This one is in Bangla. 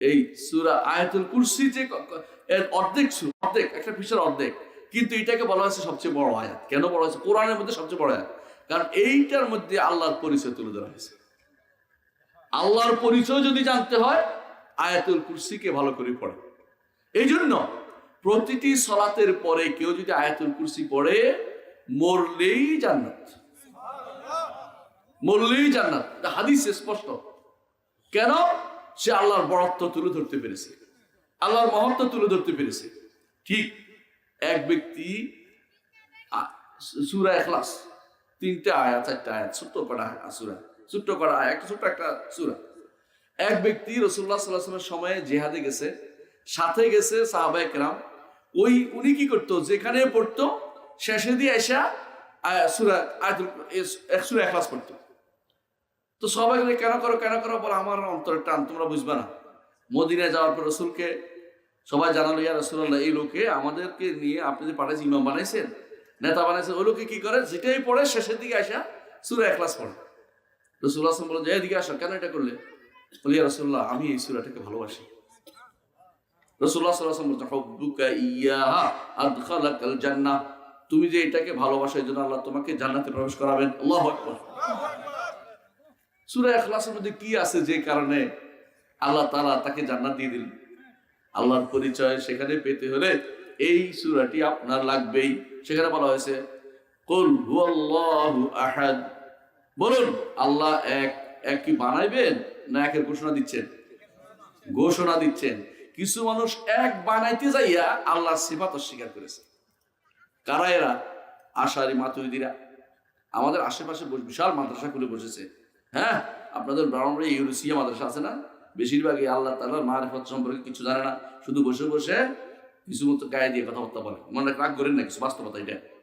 এই সুরা আয়াতুল কুরসি যে অর্ধেক সু- অর্ধেক, একটা পৃষ্ঠার অর্ধেক। কিন্তু এটাকে বলা হয়েছে সবচেয়ে বড় আয়াত। কেন বলা হয়েছে? কোরআনের মধ্যে সবচেয়ে বড় আয়াত। কারণ এইটার মধ্যে আল্লাহর পরিচয় তুলে ধরা হয়েছে। আল্লাহর পরিচয় যদি জানতে হয়, আয়াতুল কুরসিকে ভালো করে পড়ে। এই জন্য প্রতিটি সলাতের পরে কেউ যদি আয়াতুল কুরসি পড়ে, মরলেই জান্নাত। মরলেই জান্নাত। হাদিস স্পষ্ট। কেন? সে আল্লাহর বড়ত্ব তুলে ধরতে পেরেছে। আল্লাহর মহত্ব তুলে ধরতে পেরেছে। ঠিক এক ব্যক্তি সূরা এখলাস তিনটা আয়াত, চারটা আয়াত, ছোট্ট কটা সুরা, ছোট্ট কটা একটা ছোট্ট একটা সুরা। এক ব্যক্তি রসুল্লাহ সাল্লাহামের সময়ে জেহাদে গেছে, সাথে গেছে সাহাবাই কেরাম। ওই, উনি কি করতো? যেখানে পড়তো, শেষে দিয়ে এসা সুরা, আয়াতুল সুরা এখলাস পড়তো। তো সবাই কেন করো কেন করো? বলে, আমার অন্তরের টান, তোমরা বুঝবে না। মদিনায় যাওয়ার পর রসুলকে সবাই জানালো, ইয়া রসুল্লাহ এই লোকে আমাদেরকে নিয়ে আপনি যে পাঠাইছেন, ইমাম বানাইছেন, নেতা বানাইছেন, ওই লোকে কি করে? যেটাই পড়ে, শেষের দিকে আসা সুরা একলাস পড়ে। রসুল্লাহ আসলাম বলে যে, এদিকে আসো, কেন এটা করলে? বলি, ইয়া রসুল্লাহ আমি এই সুরাটাকে ভালোবাসি। তুমি যে এটাকে ভালোবাসো, এই জন্য আল্লাহ তোমাকে জান্নাতে প্রবেশ করাবেন। আল্লাহু সূরা ইখলাসের মধ্যে কি আছে যে কারণে আল্লাহ তালা তাকে জান্নাত দিয়ে দিলেন? আল্লাহর পরিচয় সেখানে পেতে হলে এই সূরাটি আপনার লাগবেই। সেখানে বলা হয়েছে বলুন, আল্লাহ এক এক কি বানাইবেন না একের ঘোষণা দিচ্ছেন? ঘোষণা দিচ্ছেন। কিছু মানুষ এক বানাইতে যাইয়া আল্লাহর সিফাত অস্বীকার করেছে। কারা এরা? আশারি মাতুরিদিরা আমাদের আশেপাশে বিশাল মাদ্রাসা খুলে বসেছে। হ্যাঁ আপনাদের ব্রাহ্মণে ইউরোসিয়া মাদ্রাসা আছে না? বেশিরভাগই আল্লাহ তাল্লাহ মারিফত সম্পর্কে কিছু জানে না। শুধু বসে বসে কিছু মতো গায়ে দিয়ে কথাবার্তা বলে। মনে রাগ করেন না কিছু, বাস্তবতা এটা।